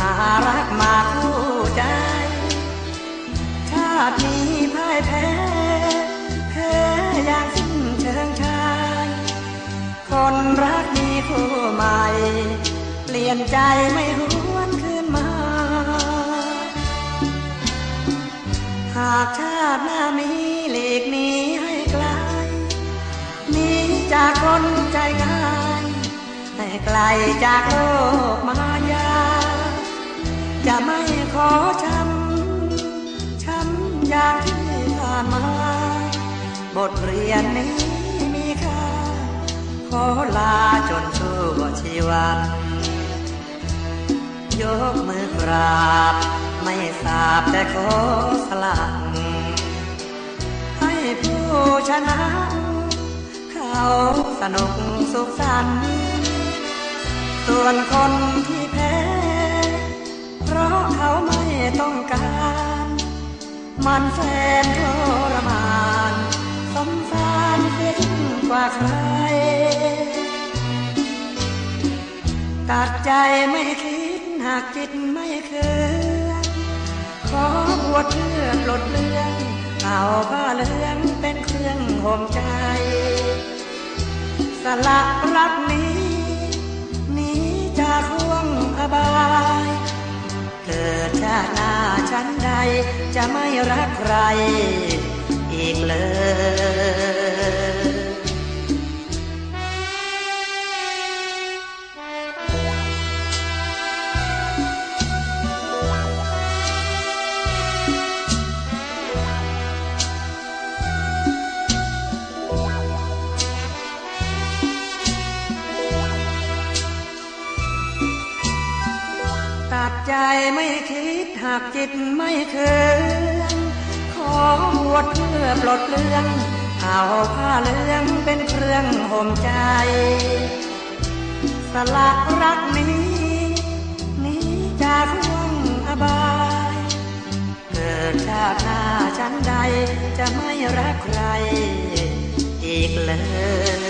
หารักมาคู่ใจ ชาตินี้พ่ายแพ้ แพ้อย่างสิ้นเชิงชาย คนรักมีคู่ใหม่ เปลี่ยนใจไม่หวขึ้นมา หากชาติหน้ามีหลีกนี้ให้กลมีจากคนใจง่ายให้ไกลจากโลกมาานมา บทเรียนนี้มีค่า ขอลาจนชั่วชีวันยกมือกราบ ไม่ทราบแต่ขอสลักให้ผู้ชนะ เขาสนุกสุขสันต์ส่วนคนที่แพ้ เพราะเขาไม่ต้องการ มันแสนท ว่าใคร ตัดใจไม่คิดหากจิตไม่เคยขอบวชเพื่อปลดเลื่องเอาผ้าเลืองเป็นเครื่องห่มใจ สละรักนี้หนีจากห่วงอบาย เกิดชาติหน้าชั้นใดจะไม่รักใครอีกเลย ตัดใจไม่คิดหากจิตไม่เคยขอบวชเพื่อปลดเลื่อง เอาผ้าเหลืองเป็นเครื่องห่มใจ สละรักนี้นี้จากห่วงอบาย เกิดชาติหน้าชั้นใดจะไม่รักใครอีกเลย